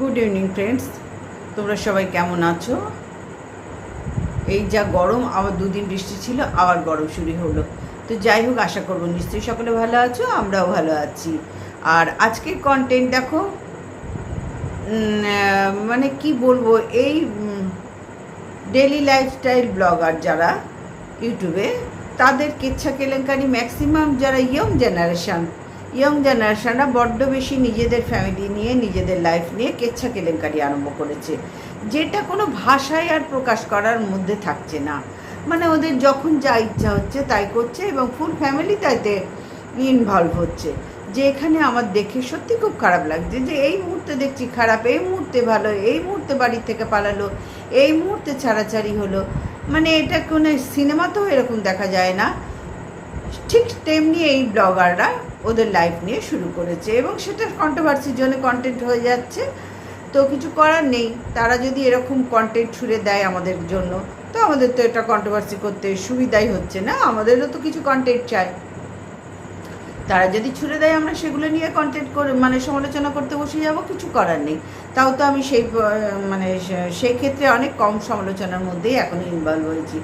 Good evening friends তোমরা সবাই কেমন আছো? এই যা গরম, আবার দুদিন বৃষ্টি ছিল, আবার গরম শুরু হলো। তো যাই হোক, আশা করব নিশ্চয়ই সকলে ভালো আছো, আমরাও ভালো আছি। আর আজকের কন্টেন্ট দেখো মানে কি বলব, এই ডেলি লাইফস্টাইল ব্লগার যারা ইউটিউবে, তাদের কেচ্ছা কেলেঙ্কারি ম্যাক্সিমাম যারা ইয়ং জেনারেশন ইয়ং জেনারেশনরা বড্ড বেশি নিজেদের ফ্যামিলি নিয়ে, নিজেদের লাইফ নিয়ে কেচ্ছা কেলেঙ্কারি আরম্ভ করেছে, যেটা কোনো ভাষায় আর প্রকাশ করার মধ্যে থাকছে না। মানে ওদের যখন যা ইচ্ছা হচ্ছে তাই করছে এবং ফুল ফ্যামিলি তাইতে ইনভলভ হচ্ছে। যে এখানে আমার দেখে সত্যি খুব খারাপ লাগছে যে এই মুহূর্তে দেখছি খারাপ, এই মুহূর্তে ভালো, এই মুহূর্তে বাড়ি থেকে পালালো, এই মুহূর্তে ছাড়াছাড়ি হলো। মানে এটা কোনো সিনেমাতেও এরকম দেখা যায় না। ঠিক তেমনি এই ব্লগাররা ওদের লাইফ নিয়ে শুরু করেছে এবং সেটা কন্ট্রোভার্সির জন্য কন্টেন্ট হয়ে যাচ্ছে। তো কিছু করার নেই। তারা যদি এরকম কন্টেন্ট ছুড়ে দেয় আমাদের জন্য, তো আমাদের তো এটা কন্ট্রোভার্সি করতে সুবিধাই হচ্ছে না। আমাদেরও তো কিছু কন্টেন্ট চাই। তারা যদি ছুড়ে দেয়, আমরা সেগুলো নিয়ে কন্টেন্ট করে মানে সমালোচনা করতে বসে যাব, কিছু করার নেই। তাও তো আমি সেই মানে সেই ক্ষেত্রে অনেক কম সমালোচনার মধ্যেই এখন ইনভলভ হয়েছি।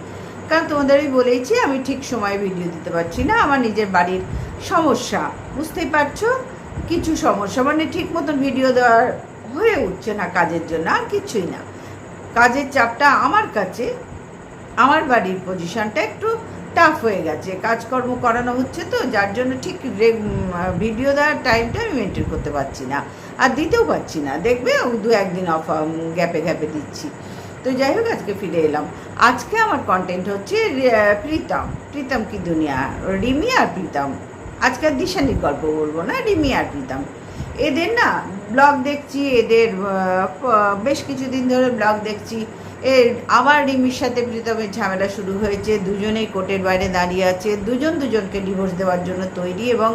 কারণ তোমাদের আমি বলেইছি, আমি ঠিক সময়ে ভিডিও দিতে পারছি না, আমার নিজের বাড়ির সমস্যা। বুঝতেই পারছ? কিছু সমস্যা মানে ঠিক মতন ভিডিও দেওয়ার হয়ে উঠছে না কাজের জন্য, আর কিছুই না। কাজের চাপটা আমার কাছে, আমার বাড়ির পজিশনটা একটু টাফ হয়ে গেছে। কাজকর্ম করানো হচ্ছে তো, যার জন্য ঠিক ভিডিও দেওয়ার টাইমটা আমি মেনটেন করতে পারছি না। আর দিতেও পারছি না। দেখবে দু একদিন অফ গ্যাপে গ্যাপে দিচ্ছি। তো যাই হোক, আজকে ফিরে এলাম। আজকে আমার কন্টেন্ট হচ্ছে প্রীতম। প্রীতম কি দুনিয়া? রিমি আর প্রীতম। আজকে দিশানির গল্প বলব না, রিমি আর প্রীতম। এদের না ব্লগ দেখছি, এদের বেশ কিছুদিন ধরে ব্লগ দেখছি। এর আবার রিমির সাথে প্রীতমের ঝামেলা শুরু হয়েছে। দুজনেই কোর্টের বাইরে দাঁড়িয়ে আছে। দুজন দুজনকে ডিভোর্স দেওয়ার জন্য তৈরি এবং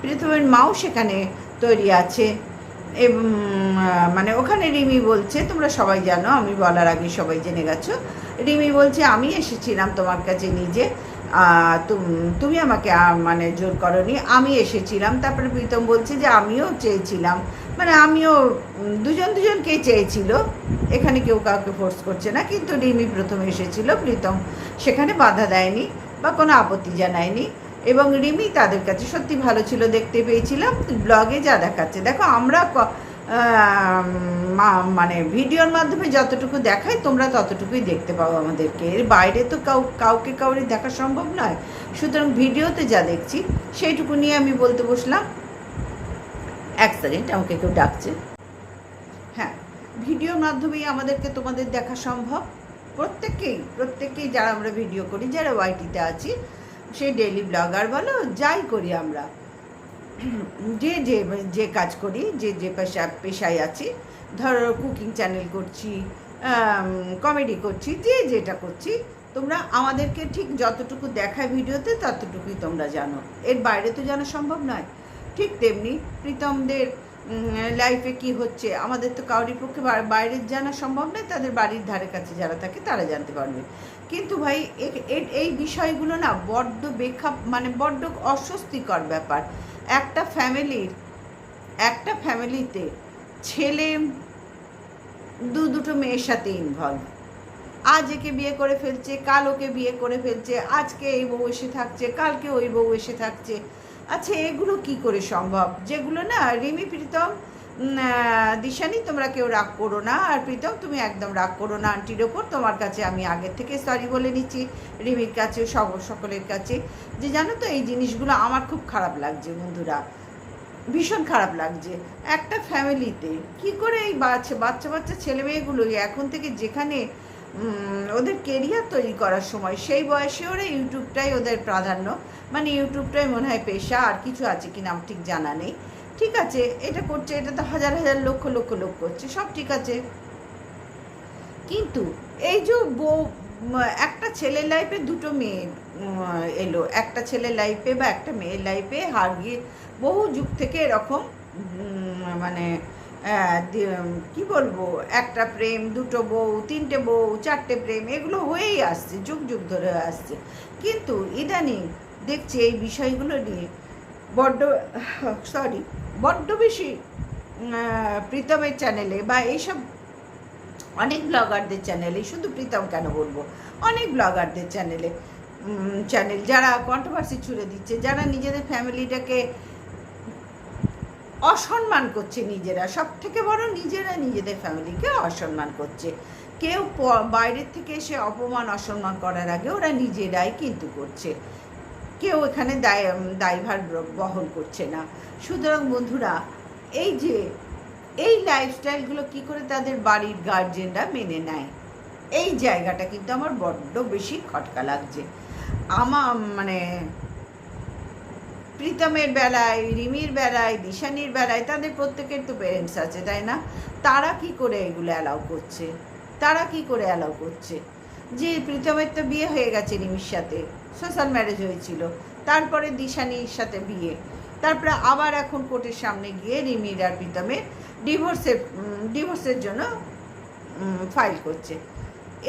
প্রীতমের মাও সেখানে তৈরি আছে। মানে ওখানে রিমি বলছে, তোমরা সবাই জানো, আমি বলার আগে সবাই জেনে গেছো। রিমি বলছে, আমি এসেছিলাম তোমার কাছে নিজে তুম- আমাকে মানে জোর করনি, আমি এসেছিলাম। তারপরে প্রীতম বলছে যে, আমিও চেয়েছিলাম। মানে আমিও দুজন দুজনকেই চেয়েছিল, এখানে কেউ কাউকে ফোর্স করছে না, কিন্তু রিমি প্রথমে এসেছিল, প্রীতম সেখানে বাধা দেয়নি বা কোনো আপত্তি জানায়নি। এবং রিমি তাদের কাছে সত্যি ভালো ছিল, দেখতে পেয়েছিলাম। ব্লগে যা দেখাচ্ছে, দেখো আমরা মানে ভিডিওর মাধ্যমে যতটুকু দেখাই, তোমরা ততটুকুই দেখতে পাও আমাদেরকে। এর বাইরে তো কাউ, কাউকে কাউরে দেখা সম্ভব নয়। সুতরাং ভিডিওতে যা দেখছি, সেইটুকু নিয়ে আমি বলতে বসলাম। এক সেকেন্ড আমাকে কেউ ডাকছে। হ্যাঁ ভিডিওর মাধ্যমেই আমাদেরকে তোমাদের দেখা সম্ভব। প্রত্যেককেই প্রত্যেককেই যারা আমরা ভিডিও করি, যারা ওয়াইটিতে আছি সেই ডেইলি ব্লগার বলো, যাই করি আমরা। যে যে যে কাজ করি, যে যে পেশা, পেশায় আছি, ধরো কুকিং চ্যানেল করছি কমেডি করছি, যে, যেটা করছি, তোমরা আমাদেরকে ঠিক যতটুকু দেখায় ভিডিওতে, ততটুকুই তোমরা জানো। এর বাইরে তো জানা সম্ভব নয়। ঠিক তেমনি প্রীতমদের লাইফে কি হচ্ছে? আমাদের তো কাউরির পক্ষে বাইরের জানা সম্ভব নয়, তাদের বাড়ির ধারে কাছে যারা থাকে তারা জানতে পারবে। কিন্তু ভাই এই বিষয়গুলো না বড্ড বেখা মানে বড্ড অস্বস্তিকর ব্যাপার। একটা ফ্যামিলির একটা ফ্যামিলিতে ছেলে, দু দুটো মেয়ের সাথে ইনভলভ আজ একে বিয়ে করে ফেলছে, কাল ওকে বিয়ে করে ফেলছে, আজকে এই বউ এসে থাকছে, কালকে ওই বউ এসে থাকছে। আচ্ছা এগুলো কি করে সম্ভব? যেগুলো না, রিমি, প্রীতম দিশানি, তোমরা কেউ রাগ করো না। আর প্রীতম, তুমি একদম রাগ করো না আন্টির ওপর। তোমার কাছে আমি আগের থেকে সরি বলে নিচ্ছি, রিমির কাছে, সব, সকলের কাছে। যে জানো তো, এই জিনিসগুলো আমার খুব খারাপ লাগছে বন্ধুরা। ভীষণ খারাপ লাগছে। একটা ফ্যামিলিতে কি করে এই বাচ্চা বাচ্চা বাচ্চা ছেলে মেয়েগুলো এখন থেকে যেখানে ওদের কেরিয়ার তৈরি করার সময়। সেই বয়সে ওরা ইউটিউবটাই ওদের প্রাধান্য। মানে ইউটিউবটাই মনে হয় পেশা, আর কিছু আছে কি নাম ঠিক জানা নেই। ঠিক আছে, এটা করছে, এটা তো হাজার হাজার লক্ষ লক্ষ লোক করছে, সব ঠিক আছে। কিন্তু এই যে বউ একটা ছেলের লাইফে দুটো মেয়ে এলো। একটা ছেলের লাইফে বা একটা মেয়ের লাইফে হার গিয়ে বহু যুগ থেকে এরকম মানে কি বলব? একটা প্রেম, দুটো বউ, তিনটে বউ, চারটে প্রেম, এগুলো হয়েই আসছে, যুগ যুগ ধরে আসছে। কিন্তু ইদানিং দেখছি এই বিষয়গুলো নিয়ে বড্ড সরি বড্ড বেশি প্রীতমের চ্যানেলে বা এইসব অনেক ব্লগারদের চ্যানেলে শুধু প্রীতম কেন বলব? অনেক ব্লগারদের চ্যানেলে চ্যানেল যারা কন্ট্রোভার্সি ছুড়ে দিচ্ছে, যারা নিজেদের ফ্যামিলিটাকে অসম্মান করছে নিজেরা। সব থেকে বড় নিজেরা নিজেদের ফ্যামিলিকে অসম্মান করছে। কেউ বাইরের থেকে এসে অপমান, অসম্মান করার আগে ওরা নিজেরাই কিন্তু করছে। কেউ এখানে দায়, দায়ভার বহন করছে না। সুতরাং বন্ধুরা, এই যে, এই লাইফস্টাইলগুলো কি করে তাদের বাড়ির গার্জেনরা মেনে নেয়? এই জায়গাটা কিন্তু আমার বড্ড বেশি খটকা লাগছে। আমার মানে প্রীতমের বেলায়, রিমির বেলায়, দিশানির বেলায়, তাদের প্রত্যেকের তো প্যারেন্টস আছে, তাই না? তারা কি করে এগুলো অ্যালাউ করছে? তারা কি করে অ্যালাউ করছে? যে প্রীতমের তো বিয়ে হয়ে গেছে রিমির সাথে সোশ্যাল ম্যারেজ হয়েছিল। তারপরে দিশানির সাথে বিয়ে। তারপরে আবার এখন কোর্টের সামনে গিয়ে রিমির আর প্রীতমের ডিভোর্সের ডিভোর্সের জন্য ফাইল করছে।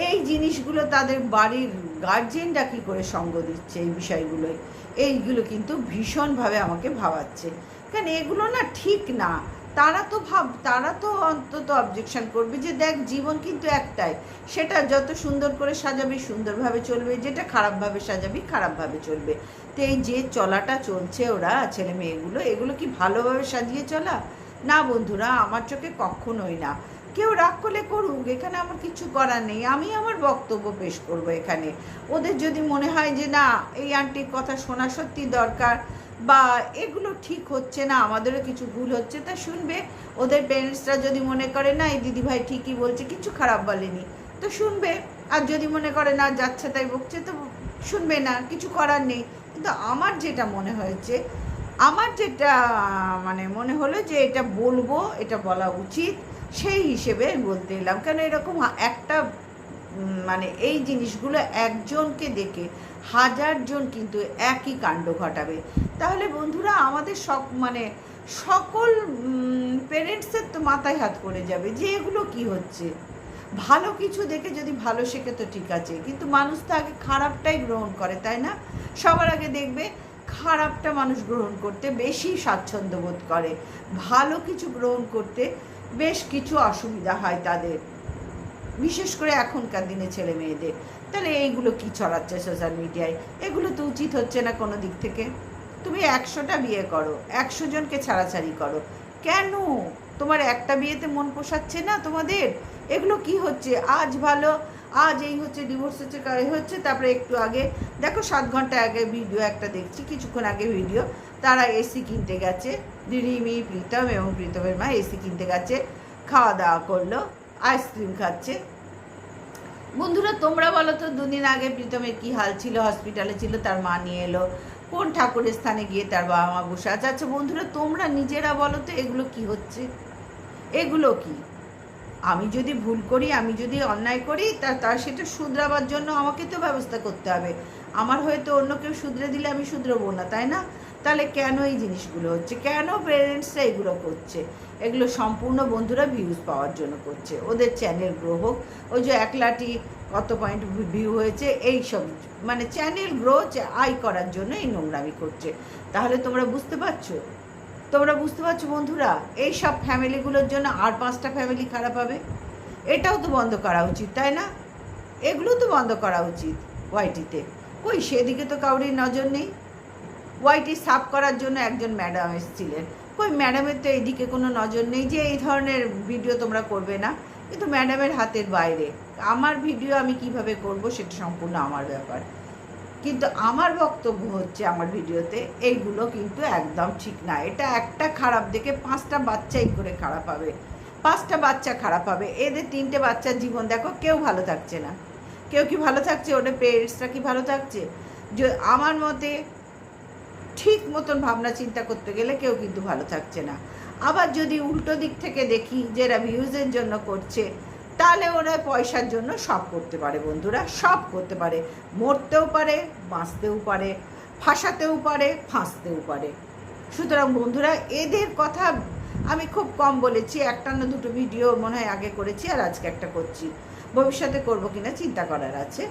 এই জিনিসগুলো তাদের বাড়ির গার্জেনরা কী করে সঙ্গ দিচ্ছে এই বিষয়গুলোয়? এইগুলো কিন্তু ভীষণভাবে আমাকে ভাবাচ্ছে। কারণ এগুলো না ঠিক না। তারা তো ভাব, তারা তো অন্তত অবজেকশন করবে যে দেখ জীবন কিন্তু একটাই। সেটা যত সুন্দর করে সাজাবি, সুন্দরভাবে চলবে। যেটা খারাপভাবে সাজাবি, খারাপভাবে চলবে। তো এই যে চলাটা চলছে ওরা ছেলে মেয়েগুলো এগুলো কি ভালোভাবে সাজিয়ে চলা? না বন্ধুরা, আমার চোখে কখনোই না। কেউ রাগ করলে করুক, এখানে আমার কিছু করার নেই। আমি আমার বক্তব্য পেশ করব এখানে। ওদের যদি মনে হয় যে, না, এই আন্টির কথা শোনা সত্যি দরকার বা এগুলো ঠিক হচ্ছে না, আমাদেরও কিছু ভুল হচ্ছে, তা শুনবে। ওদের প্যারেন্টসরা যদি মনে করে, না, এই দিদিভাই ঠিকই বলছে, কিছু খারাপ বলেনি, তো শুনবে। আর যদি মনে করে, না, যাচ্ছে তাই বকছে, তো শুনবে না, কিছু করার নেই। কিন্তু আমার যেটা মনে হয়েছে, আমার যেটা মানে মনে হলো যে, এটা বলব, এটা বলা উচিত। সেই হিসেবে আমি বলতে এলাম। কেন এরকম একটা মানে এই জিনিসগুলো একজনকে দেখে হাজারজন কিন্তু একই কাণ্ড ঘটাবে। তাহলে বন্ধুরা, আমাদের সব মানে সকল পেরেন্টসের তো মাথায় হাত পড়ে যাবে যে এগুলো কি হচ্ছে। ভালো কিছু দেখে যদি ভালো শেখে তো ঠিক আছে, কিন্তু মানুষ তো আগে খারাপটাই গ্রহণ করে, তাই না? সবার আগে দেখবে খারাপটা মানুষ গ্রহণ করতে বেশি স্বাচ্ছন্দ্য বোধ করে। ভালো কিছু গ্রহণ করতে বেশ কিছু অসুবিধা হয় তাদের। বিশেষ করে এখনকার দিনে ছেলে মেয়েদের। তাহলে এইগুলো কি ছড়াচ্ছে সোশ্যাল মিডিয়ায় এগুলো তো উচিত হচ্ছে না কোনো দিক থেকে। তুমি একশোটা বিয়ে করো, একশো জনকে ছাড়াছাড়ি করো। কেন? তোমার একটা বিয়েতে মন পোষাচ্ছে না তোমাদের? এগুলো কি হচ্ছে? আজ ভালো আজ এই হচ্ছে ডিভোর্স হচ্ছে হচ্ছে, তারপরে একটু আগে, দেখো সাত ঘণ্টা আগে ভিডিও একটা দেখছি, কিছুক্ষণ আগে ভিডিও তারা এসি কিনতে গেছে, রিমি, প্রীতম এবং প্রীতমের মা এসি কিনতে গেছে, খাওয়া দাওয়া করল আইসক্রিম খাচ্ছে। বন্ধুরা, তোমরা বলো তো, দুদিন আগে প্রীতমের কি হাল ছিল হসপিটালে ছিল, তার মা নিয়ে এলো, কোন ঠাকুরের স্থানে গিয়ে তার বাবা মা বসে আছে? আচ্ছা বন্ধুরা, তোমরা নিজেরা বলো তো, এগুলো কি হচ্ছে? এগুলো কি? আমি যদি ভুল করি, আমি যদি অন্যায় করি, তা তা সেটা শুধরাবার জন্য আমাকে তো ব্যবস্থা করতে হবে। আমার হয়তো অন্য কেউ শুধরে দিলে আমি শুধরবো না, তাই না? তাহলে কেন এই জিনিসগুলো হচ্ছে? কেন পেরেন্টসরা এগুলো করছে? এগুলো সম্পূর্ণ বন্ধুরা ভিউজ পাওয়ার জন্য করছে। ওদের চ্যানেল গ্রো হোক, ওই যে এক লাটি কত পয়েন্ট ভিউ হয়েছে, এই সব মানে চ্যানেল গ্রো আয় করার জন্য এই নোংরামি করছে। তাহলে তোমরা বুঝতে পারছ? তোমরা বুঝতে পারছ বন্ধুরা, এই সব ফ্যামিলিগুলোর জন্য আর পাঁচটা ফ্যামিলি খারাপ হবে? এটাও তো বন্ধ করা উচিত, তাই না? এগুলো তো বন্ধ করা উচিত ওয়াইটিতে কই, সেদিকে তো কাউরির নজর নেই। ওয়াইটি সাফ করার জন্য একজন ম্যাডাম এসেছিলেন। কই ম্যাডামের তো এইদিকে কোনো নজর নেই যে এই ধরনের ভিডিও তোমরা করবে না। কিন্তু ম্যাডামের হাতের বাইরে। আমার ভিডিও আমি কীভাবে করব সেটা সম্পূর্ণ আমার ব্যাপার। কিন্তু আমার বক্তব্য হচ্ছে আমার ভিডিওতে এইগুলো কিন্তু একদম ঠিক না। এটা একটা খারাপ দেখে পাঁচটা বাচ্চাই করে খারাপ হবে। পাঁচটা বাচ্চা খারাপ হবে। এদের তিনটে বাচ্চার জীবন দেখো, কেউ ভালো থাকছে না। কেউ কি ভালো থাকছে? ওদের পেরেন্টসরা কি ভালো থাকছে? যে আমার মতে ঠিক মতন ভাবনা চিন্তা করতে গেলে কেউ কিন্তু ভালো থাকছে না। আবার যদি উল্টো দিক থেকে দেখি যে এরা ভিউজের জন্য করছে তাহলে ওরা পয়সার জন্য সব করতে পারে বন্ধুরা, সব করতে পারে। মরতেও পারে, বাঁচতেও পারে, ফাঁসাতেও পারে, ফাঁসতেও পারে। সুতরাং বন্ধুরা, এদের কথা আমি খুব কম বলেছি, একটা না দুটো ভিডিও মনে হয় আগে করেছি আর আজকে একটা করছি। ভবিষ্যতে করব কিনা চিন্তা করার আছে।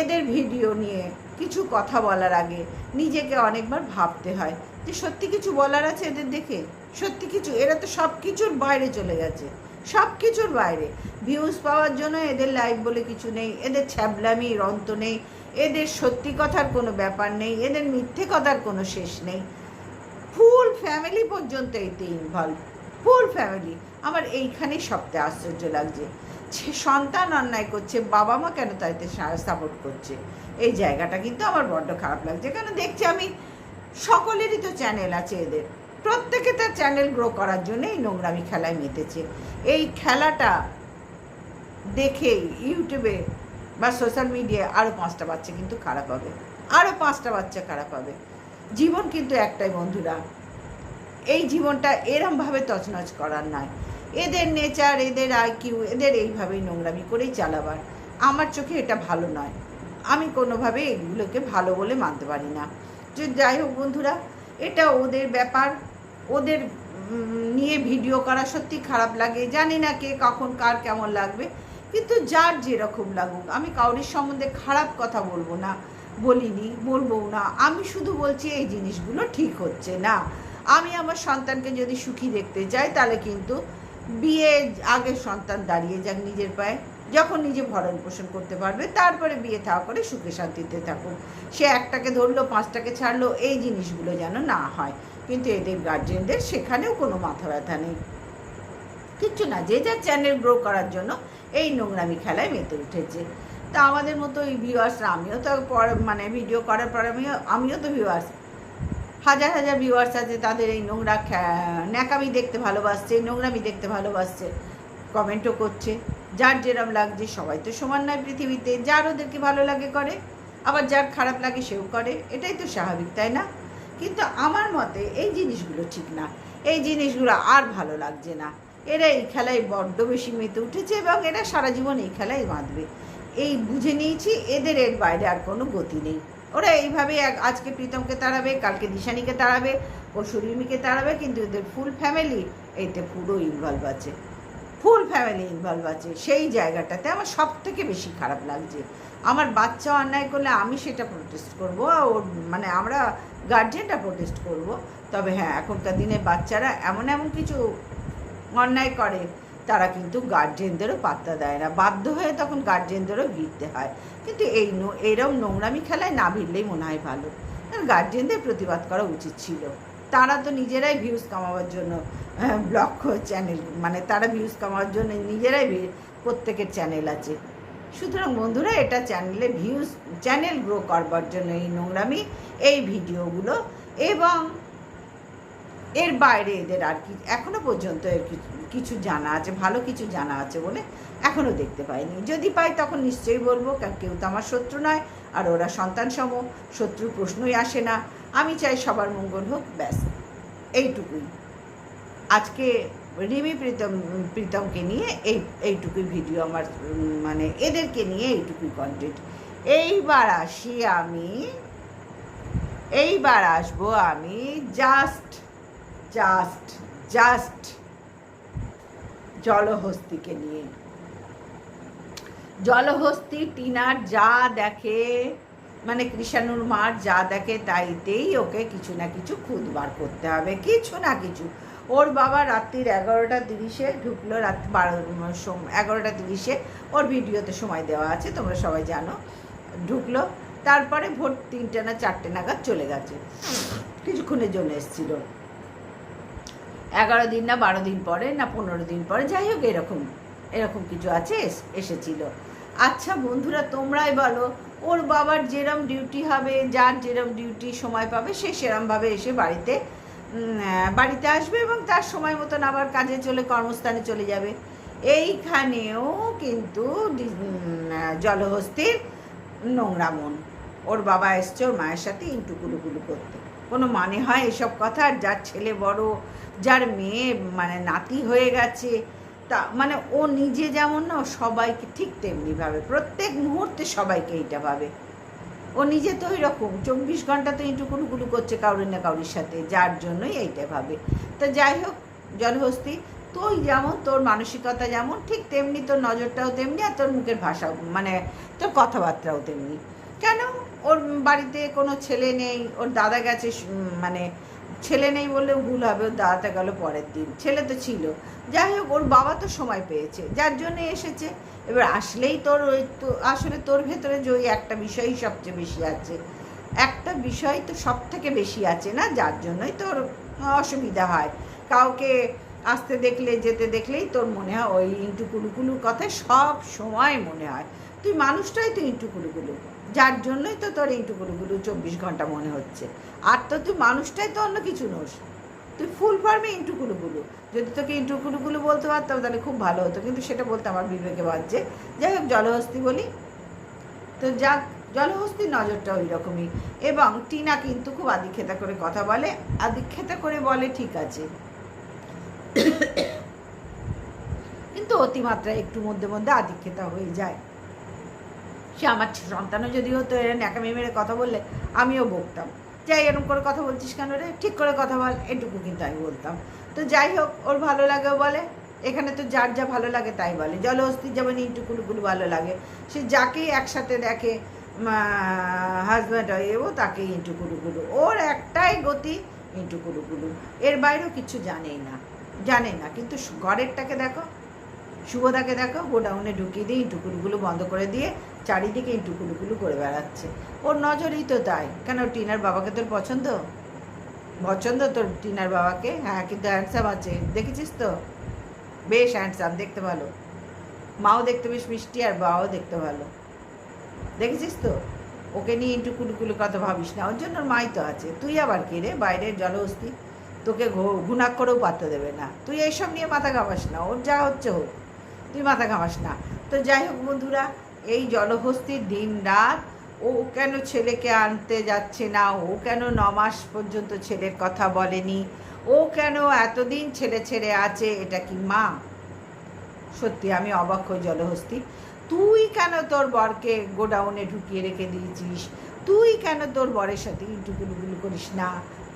এদের ভিডিও নিয়ে কিছু কথা বলার আগে নিজেকে অনেকবার ভাবতে হয় যে সত্যি কিছু বলার আছে এদের দেখে? সত্যি কিছু? এরা তো সব কিছুর বাইরে চলে গেছে। সব কিছুর বাইরে। ভিউজ পাওয়ার জন্য এদের লাইভ বলে কিছু নেই, এদের ছ্যাবলামি, রন্ত নেই, এদের সত্যি কথার কোনো ব্যাপার নেই, এদের মিথ্যে কথার কোনো শেষ নেই। ফুল ফ্যামিলি পর্যন্ত এতে ইনভলভ ফুল ফ্যামিলি আমার এইখানেই সবচেয়ে আশ্চর্য লাগছে। সে সন্তান অন্যায় করছে, বাবা মা কেন তাইতে সাপোর্ট করছে? এই জায়গাটা কিন্তু আমার বড্ড খারাপ লাগছে। কেন দেখছি আমি? সকলেরই তো চ্যানেল আছে এদের। প্রত্যেকে তার চ্যানেল গ্রো করার জন্য এই নোংরামি খেলায় মেতেছে। এই খেলাটা দেখে ইউটিউবে বা সোশ্যাল মিডিয়ায় আরও পাঁচটা বাচ্চা কিন্তু খারাপ হবে। আরও পাঁচটা বাচ্চা খারাপ হবে। জীবন কিন্তু একটাই বন্ধুরা। এই জীবনটা এরমভাবে তছনছ করার নয়। এদের নেচার এদের আইকিউ এদের এইভাবেই নোংরামি করেই চালাবার। আমার চোখে এটা ভালো নয়। আমি কোনোভাবে এগুলোকে ভালো বলে মানতে পারি না। যে যাই হোক বন্ধুরা, এটা ওদের ব্যাপার। ওদের নিয়ে ভিডিও করা সত্যি খারাপ লাগে। জানি না কে কখন কার কেমন লাগবে, কিন্তু যার যেরকম লাগুক। আমি কাউরির সম্বন্ধে খারাপ কথা বলব না, বলিনি, বলব না। আমি শুধু বলছি এই জিনিসগুলো ঠিক হচ্ছে না। আমি আমার সন্তানকে যদি সুখী দেখতে চাই তাহলে কিন্তু বিয়ে আগে সন্তান দাঁড়িয়ে যাক নিজের পায়ে। যখন নিজে ভরণ পোষণ করতে পারবে, তারপরে বিয়ে থাকা করে সুখে শান্তিতে থাকুক। সে একটাকে ধরলো, পাঁচটাকে ছাড়লো, এই জিনিসগুলো যেন না হয়। কিন্তু এদের গার্জেনদের সেখানেও কোনো মাথা ব্যথা নেই। কিচ্ছু না, যে যার চ্যানেল গ্রো করার জন্য এই নোংরামি খেলায় মেতে উঠেছে। তা আমাদের মতো এই ভিউয়ার্সরা আমিও তো পর মানে ভিডিও করার পর আমিও আমিও তো ভিউয়ার্স হাজার হাজার ভিউয়ার্স আছে তাদের এই নোংরা ন্যাকামি দেখতে ভালোবাসছে, নোংরামি দেখতে ভালোবাসছে কমেন্টও করছে। যার যেরম লাগছে, সবাই তো সমান নয় পৃথিবীতে। যার ওদেরকে ভালো লাগে করে, আবার যার খারাপ লাগে সেও করে। এটাই তো স্বাভাবিক, তাই না? কিন্তু আমার মতে এই জিনিসগুলো ঠিক না। এই জিনিসগুলো আর ভালো লাগছে না। এরা এই খেলায় বড্ড বেশি মেতে উঠেছে এবং এরা সারা জীবন এই খেলায় বাঁধবে। এই বুঝে নিয়েছি, এদের এর বাইরে আর কোনো গতি নেই। ওরা এইভাবে আজকে প্রীতমকে তাড়াবে, কালকে দিশানিকে তাড়াবে ও সুরিমিকে তাড়াবে, কিন্তু এদের ফুল ফ্যামিলি এইতে পুরো ইনভলভ আছে। ফুল ফ্যামিলি ইনভলভ আছে। সেই জায়গাটাতে আমার সব থেকে বেশি খারাপ লাগছে। আমার বাচ্চা অন্যায় করলে আমি সেটা প্রোটেস্ট করব। ওর মানে আমরা গার্জেনটা প্রোটেস্ট করব। তবে হ্যাঁ এখনকার দিনে বাচ্চারা এমন এমন কিছু অন্যায় করে, তারা কিন্তু গার্জেনদেরও পাত্তা দেয় না। বাধ্য হয়ে তখন গার্জেনদেরও ভিড়তে হয়। কিন্তু এই নো- এইরকম নোংরামি খেলায় না ভিড়লেই মনে হয় ভালো। গার্জেনদের প্রতিবাদ করা উচিত ছিল। তারা তো নিজেরাই ভিউজ কামাবার জন্য ব্লক চ্যানেল মানে তারা ভিউজ কামাবার জন্য নিজেরাই প্রত্যেকের চ্যানেল আছে। সুতরাং বন্ধুরা, এটা চ্যানেলে ভিউজ চ্যানেল গ্রো করবার জন্য এই নোংরামি, এই ভিডিওগুলো এবং এর বাইরে এদের আর কি এখনও পর্যন্ত এর কিছু- জানা আছে, ভালো কিছু জানা আছে বলে এখনও দেখতে পাইনি। যদি পাই তখন নিশ্চয়ই বলব, কারণ কেউ তো আমার শত্রু নয়, আর ওরা সন্তান সম শত্রুর প্রশ্নই আসে না। আমি চাই সবার মঙ্গল হোক, ব্যাস, এইটুকুই। আজকে রিমি প্রীতম, প্রীতমকে নিয়ে এই এইটুকুই ভিডিও আমার মানে এদেরকে নিয়ে এইটুকুই কন্টেন্ট এইবার আসি আমি, এইবার আসব আমি জাস্ট জাস্ট জাস্ট জলহস্তিকে নিয়ে। জলহস্তি টিনার যা দেখে মানে কৃষাণুর মার যা দেখে, তাইতেই ওকে কিছু না কিছু খুদ বার করতে হবে। কিছু না কিছু। ওর বাবা রাত্রির এগারোটা তিরিশে ঢুকলো রাত্রি বারো এগারোটা তিরিশে। ওর ভিডিওতে সময় দেওয়া আছে, তোমরা সবাই জানো। ঢুকলো, তারপরে ভোর তিনটে না চারটে নাগাদ চলে গেছে। কিছুক্ষণের জন্য এসেছিল। এগারো দিন না বারো দিন পরে না পনেরো দিন পরে, যাই হোক, এরকম এরকম কিছু আছে এসেছিল। আচ্ছা বন্ধুরা, তোমরাই বলো, ওর বাবার যেরম ডিউটি হবে, যার যেরম ডিউটি সময় পাবে, সে সেরমভাবে এসে বাড়িতে বাড়িতে আসবে এবং তার সময় মতন আবার কাজে চলে, কর্মস্থানে চলে যাবে। এইখানেও কিন্তু জলহস্তির নোংরা মন। ওর বাবা এসছে ওর মায়ের সাথে ইন্টুকুলুকুলু করতে। কোনো মানে হয় এসব কথা? আর যার ছেলে বড়, যার মেয়ে মানে নাতি হয়ে গেছে, তা মানে ও নিজে যেমন না সবাইকে ঠিক তেমনি ভাবে প্রত্যেক মুহূর্তে সবাইকে এইটা ভাবে। ও নিজে তো ওই রকম চব্বিশ ঘণ্টা তো ইন্টুকুলুকুলু করছে কাউরি না কাউরির সাথে, যার জন্যই এইটা ভাবে। তা যাই হোক জলহস্তি তুই যেমন তোর মানসিকতা যেমন, ঠিক তেমনি তোর নজরটাও তেমনি আর তোর মুখের ভাষাও মানে তোর কথাবার্তাও তেমনি। কেন? ওর বাড়িতে কোনো ছেলে নেই, ওর দাদা গেছে মানে ছেলে নেই বললেও ভুল হবে, ওর দাদাটা গেল পরের দিন। ছেলে তো ছিল। যাই হোক, ওর বাবা তো সময় পেয়েছে, যার জন্য এসেছে। এবার আসলেই তোর ওই তো, আসলে তোর ভেতরে যে ওই একটা বিষয়ই সবচেয়ে বেশি আছে। একটা বিষয় তো সব থেকে বেশি আছে না, যার জন্যই তোর অসুবিধা হয়। কাউকে আসতে দেখলে, যেতে দেখলেই তোর মনে হয় ওই ইন্টু কুলুকুলুর কথাই সব সময় মনে হয়। তুই মানুষটাই তো ইন্টু কুলুকুলু যার জন্যই তো তোর কুলুকুলু চব্বিশ ঘণ্টা মনে হচ্ছে। আর তো তুই মানুষটাই তো অন্য কিছু নোস। তুই ফুল ফর্মে ইন্টু কুলুকুলু যদি তোকে ইন্টু কুলুকুলু বলতে পারতাম, তাহলে খুব ভালো হতো। কিন্তু সেটা বলতে আমার বিবেকে বাজছে। যাই হোক, জলহস্তি বলি। তো যাক, জলহস্তির নজরটা ওই রকমই এবং টিনা কিন্তু খুব আদিক্ষেতা করে কথা বলে। আদিক্ষেতা করে বলে, ঠিক আছে। কিন্তু অতিমাত্রায় একটু মধ্যে মধ্যে আদিক্ষেতা হয়ে যায়। সে আমার সন্তানও যদি হতো এরা ন্যাকামি মেরে কথা বললে, আমিও বকতাম। যাই এরকম করে কথা বলছিস কেন রে? ঠিক করে কথা বল, এটুকু কিন্তু আমি বলতাম। তো যাই হোক, ওর ভালো লাগে বলে, এখানে তো যার যা ভালো লাগে তাই বলে। জল অস্থির যেমন ইন্টুকুলুকুলু ভালো লাগে। সে যাকেই একসাথে দেখে হাজব্যান্ড হয় ও তাকে ইন্টুকুলুকুলু ওর একটাই গতি ইন্টুকুলুকুলু এর বাইরেও কিছু জানেই না জানে না। কিন্তু ঘরেরটাকে দেখো শুভদাকে দেখো, গোডাউনে ঢুকিয়ে দিয়ে ইন্টুকুলুগুলো বন্ধ করে দিয়ে চারিদিকে ইন্টুকুলুকুলু করে বেড়াচ্ছে। ওর নজরই তো তাই। কেন, টিনার বাবাকে তোর পছন্দ? পছন্দ তোর টিনার বাবাকে? হ্যাঁ কিন্তু হ্যান্ডসাম আছে। দেখেছিস তো? বেশ হ্যান্ডসাম দেখতে ভালো। মাও দেখতে বেশ মিষ্টি আর বাবাও দেখতে ভালো। দেখেছিস তো? ওকে নিয়ে একটু কুলুকুলু কথা ভাবিস না। ওর জন্য মাই তো আছে। তুই আবার কি রে? বাইরের জলহস্তি তোকে ঘুণাক করেও পাত্তা দেবে না। তুই এইসব নিয়ে মাথা ঘামাস না। ওর যা হচ্ছে হোক। তুই মাথা ঘামাস না। তো যাই হোক বন্ধুরা, এই জলহস্তির দিন রাত, ও কেন ছেলেকে আনতে যাচ্ছে না? ও কেন ন মাস পর্যন্ত ছেলের কথা বলেনি? ও কেন এতদিন ছেলে ছেড়ে আছে? এটা কি মা? সত্যি আমি অবাক জলহস্তি। তুই কেন তোর বরকে গোডাউনে ঢুকিয়ে রেখে দিয়েছিস? তুই কেন তোর বরের সাথে ইটুকুলুগুলু করিস না?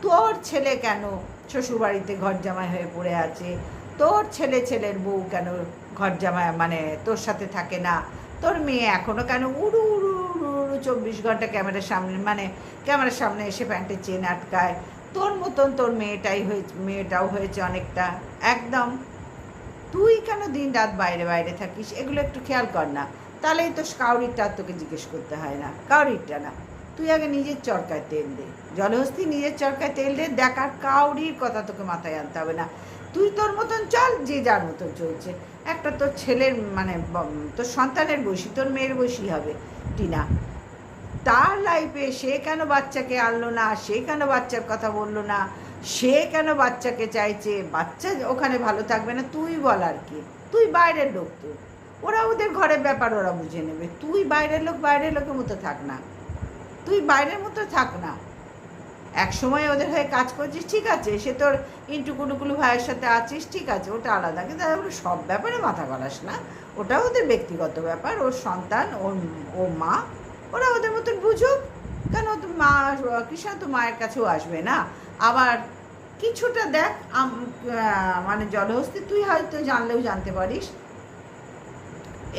তোর ছেলে কেন শ্বশুরবাড়িতে ঘর জামাই হয়ে পড়ে আছে? তোর ছেলে ছেলের বউ কেন ঘর জামাই মানে তোর সাথে থাকে না। তোর মেয়ে এখনও কেন উড়ু উড়ু উড়ু উড়ু চব্বিশ ঘণ্টা ক্যামেরার সামনে মানে ক্যামেরার সামনে এসে প্যান্টের চেন আটকায়। তোর মতন তোর মেয়েটাই হয়েছে মেয়েটাও হয়েছে অনেকটা। একদম। তুই কেন দিন রাত বাইরে বাইরে থাকিস? এগুলো একটু খেয়াল কর না। তাহলেই তো কাউরিরটা আর তোকে জিজ্ঞেস করতে হয় না। কাউরিরটা না। তুই আগে নিজের চরকায় তেল দে। জলহস্তি নিজের চরকায় তেল দে, দেখার কাউরির কথা তোকে মাথায় আনতে হবে না। তুই তোর মতন চল, যে যার মতন চলছে। একটা তোর ছেলের মানে তোর সন্তানের বসি তোর মেয়ের বসি হবে, টিনা। তার লাইফে সে কেন বাচ্চাকে আনলো না? সে কেন বাচ্চার কথা বলল না? সে কেন বাচ্চাকে চাইছে? বাচ্চা ওখানে ভালো থাকবে না, তুই বল আর কি। তুই বাইরের লোক তুই। ওরা ওদের ঘরের ব্যাপার ওরা বুঝে নেবে। তুই বাইরের লোক, বাইরের লোকের মতো থাক না। তুই বাইরের মতো থাক না। এক সময় ওদের হয়ে কাজ করছিস, ঠিক আছে, সে তোর ইন্টুকুলুকুলু ভাইয়ের সাথে আছিস, ঠিক আছে, ওটা আলাদা, কিন্তু ওরা সব ব্যাপারে মাথা গলাস না, ওটা ওদের ব্যক্তিগত ব্যাপার, ওর সন্তান, ওর ও মা, ওরা ওদের মতন বুঝুক, কেন তো মা, কৃষ্ণ তো মায়ের কাছেও আসবে না, আবার কিছুটা দেখ মানে জলহস্তি, তুই হয়তো জানলেও জানতে পারিস,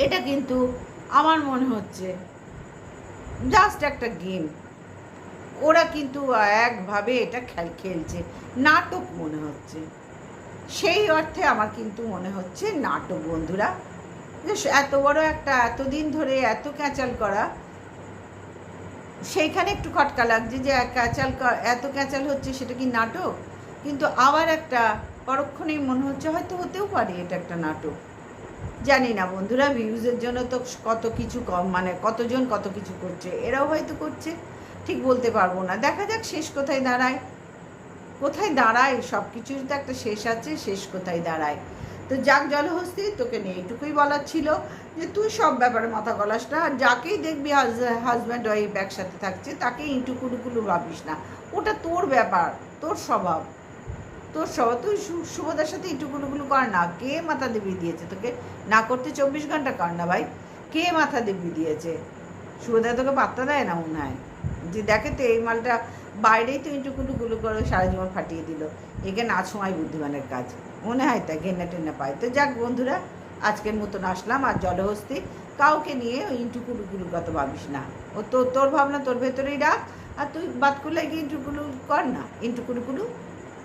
এটা কিন্তু আমার মনে হচ্ছে জাস্ট একটা গেম ওরা কিন্তু একভাবে এটা খেল, খেলছে। নাটক মনে হচ্ছে। সেই অর্থে আমার কিন্তু মনে হচ্ছে নাটক বন্ধুরা। এত বড় একটা, এতদিন ধরে এত ক্যাঁচাল করা। সেইখানে একটু খটকা লাগছে যে ক্যাচাল এত ক্যাঁচাল হচ্ছে সেটা কি নাটক? কিন্তু আবার একটা পরক্ষণেই মনে হচ্ছে হয়তো হতেও পারে এটা একটা নাটক। জানি না বন্ধুরা ভিউজের জন্য তো কত কিছু কম মানে কতজন কত কিছু করছে, এরাও হয়তো করছে। ঠিক বলতে পারব না। দেখা যাক শেষ কোথায় দাঁড়ায়। কোথায় দাঁড়ায়? সব কিছুর তো একটা শেষ আছে, শেষ কোথায় দাঁড়ায়? তো যাক জলহস্তি, তোকে নিয়ে এইটুকুই বলার ছিল যে তুই সব ব্যাপারে মাথা গলাস না। আর যাকেই দেখবি হাজব্যান্ড ওয়াইফ একসাথে থাকছে তাকে ইটুকুলুকুলু ভাবিস না। ওটা তোর ব্যাপার, তোর স্বভাব। তোর স্বভাব। তুই শুভদার সাথে ইটুকুলুকুলু কর না। কে মাথা দেবী দিয়েছে তোকে? না করতে চব্বিশ ঘণ্টা কর না ভাই। কে মাথা দেবী দিয়েছে? শুভদা তোকে পাত্তা দেয় না মনে হয়? যে দেখে তো এই মালটা বাইরেই তো ইটুকুলুকুলু করে সারা জীবন ফাটিয়ে দিল। একে না সময় বুদ্ধিমানের কাজ। মনে হয় তাই ঘেন্না টেন্না পায়। তো যাক বন্ধুরা, আজকের মতন আসলাম আর জলহস্তি। কাউকে নিয়ে ওই ইন্টুকুলুকুলু কত ভাবিস না। ও তো তোর ভাবনা তোর ভেতরেই রাখ। আর তুই বাদ করলে গিয়ে ইন্টুকুলু কর না। ইন্টুকুলুকুলু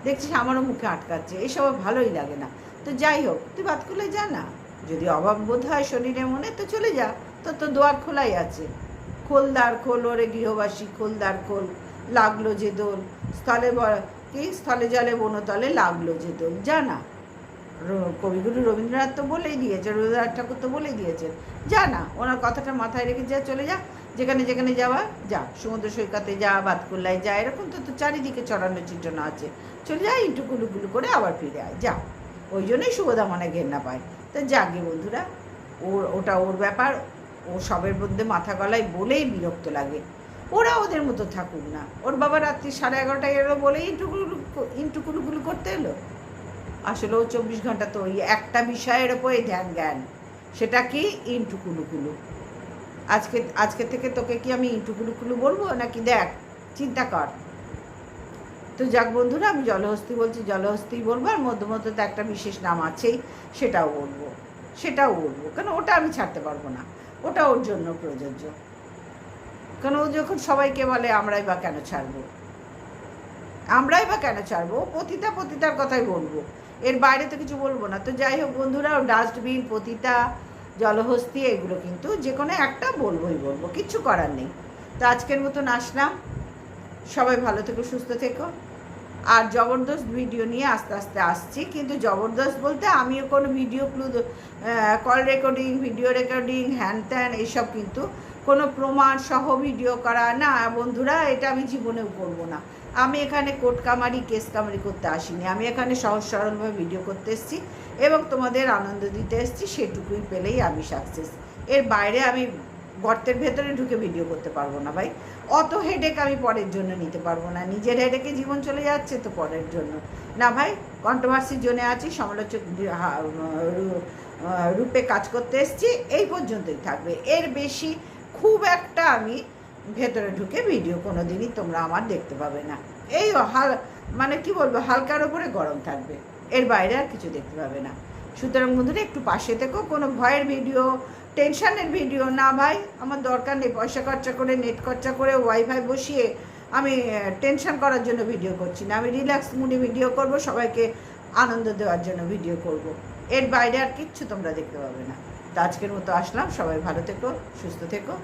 দেখছিস আমারও মুখে আটকাচ্ছে। এসব ভালোই লাগে না। তো যাই হোক, তুই বাদ করলে যা না। যদি অভাব বোধ হয় শরীরে মনে, তো চলে যা। তো তো দোয়ার খোলাই আছে। খোলদার খোল, ওরে গৃহবাসী, খোলদার খোল। লাগল যে দোল। স্থলে কি? স্থলে জলে, বনতলে লাগল যে দোল। যা না র- কবিগুরু রবীন্দ্রনাথ তো বলেই দিয়েছে, রবীন্দ্রনাথ ঠাকুর তো বলেই দিয়েছেন। যা না ওনার কথাটা মাথায় রেখে যা, চলে যা। যেখানে যেখানে যাওয়া, যা। সমুদ্র সৈকতে যা, বাতকুল্লায় যা, এরকম তো তো চারিদিকে চড়ানো চিটানো আছে। চলে যা ইন্টু কুলুকুলু করে আবার ফিরে আয়। যা। ওই জন্যই শুভদা মনে ঘেন্না পায়। তো যাগে বন্ধুরা, ওর ওটা ওর ব্যাপার। ও সবের মধ্যে মাথা গলায় বলেই বিরক্ত লাগে। ওরা ওদের মতো থাকুক না। ওর বাবা রাত্রি সাড়ে এগারোটায় এলো বলেই ইন্টুকুলু ইন্টুকুলুকুলু করতে এলো। আসলে ও চব্বিশ ঘণ্টা তো ওই একটা বিষয়ের ওপরে ধ্যান জ্ঞান। সেটা কি? ইন্টু কুলুকুলু আজকে আজকে থেকে তোকে কি আমি ইন্টু কুলুকুলু বলব? নাকি দেখ, চিন্তা কর। তো যাক বন্ধুরা, আমি জলহস্তি বলছি, জলহস্তি বলব, আর মধ্যে মধ্যে তো একটা বিশেষ নাম আছেই, সেটাও বলব। সেটাও বলব। কেন ওটা আমি ছাড়তে পারব না। ওটা ওর জন্য প্রযোজ্য। কেন ও যখন সবাইকে বলে, আমরাই বা কেন ছাড়বো? আমরাই বা কেন ছাড়বো? পতিতা পতিতার কথাই বলব। এর বাইরে তো কিছু বলব না। তো যাই হোক বন্ধুরা ডাস্টবিন, পতিতা, জলহস্তি, এগুলো কিন্তু যে কোনো একটা বলবোই বলব। কিচ্ছু করার নেই। তো আজকের মতন আসলাম। সবাই ভালো থেকো, সুস্থ থেকো। আর জবরদস্ত ভিডিও নিয়ে আস্তে আস্তে আসছি। কিন্তু জবরদস্ত বলতে আমিও কোনো video clue call recording video recording হ্যান ত্যান এইসব কিন্তু কোনো প্রমাণ সহ ভিডিও করা না। বন্ধুরা, এটা আমি জীবনেও করব না। আমি এখানে কোর্ট কামারি, কেস কামারি করতে আসিনি। আমি এখানে সহজ সরলভাবে ভিডিও করতে এসেছি এবং তোমাদের আনন্দ দিতে এসেছি, সেটুকুই পেলেই আমি সাকসেস এর বাইরে আমি গর্তের ভেতরে ঢুকে ভিডিও করতে পারব না ভাই। অত হেডেক আমি পরের জন্য নিতে পারব না। নিজের হেডেকে জীবন চলে যাচ্ছে তো পরের জন্য। না ভাই কন্ট্রোভার্সির জন্য আছি, সমালোচক রূপে কাজ করতে এসেছি, এই পর্যন্তই থাকবে। এর বেশি খুব একটা আমি ভেতরে ঢুকে ভিডিও কোনো দিনই তোমরা আমার দেখতে পাবে না। এই হাল মানে কি বলব, হালকার ওপরে গরম থাকবে। এর বাইরে আর কিছু দেখতে পাবে না। সুতরাং বন্ধুরা, একটু পাশে থেকো। কোনো ভয়ের ভিডিও টেনশনের ভিডিও। না ভাই, আমার দরকার নেই, পয়সা খরচা করে নেট খরচা করে ওয়াইফাই বসিয়ে আমি টেনশন করার জন্য ভিডিও করছি না। আমি রিল্যাক্স মুডে ভিডিও করব, সবাইকে আনন্দ দেওয়ার জন্য ভিডিও করব। এর বাইরে আর কিচ্ছু তোমরা দেখতে পাবে না। তো আজকের মতো আসলাম, সবাই ভালো থেকো, সুস্থ থেকো,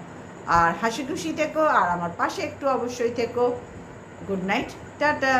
আর হাসি খুশি থেকো, আর আমার পাশে একটু অবশ্যই থেকো। Good night tata!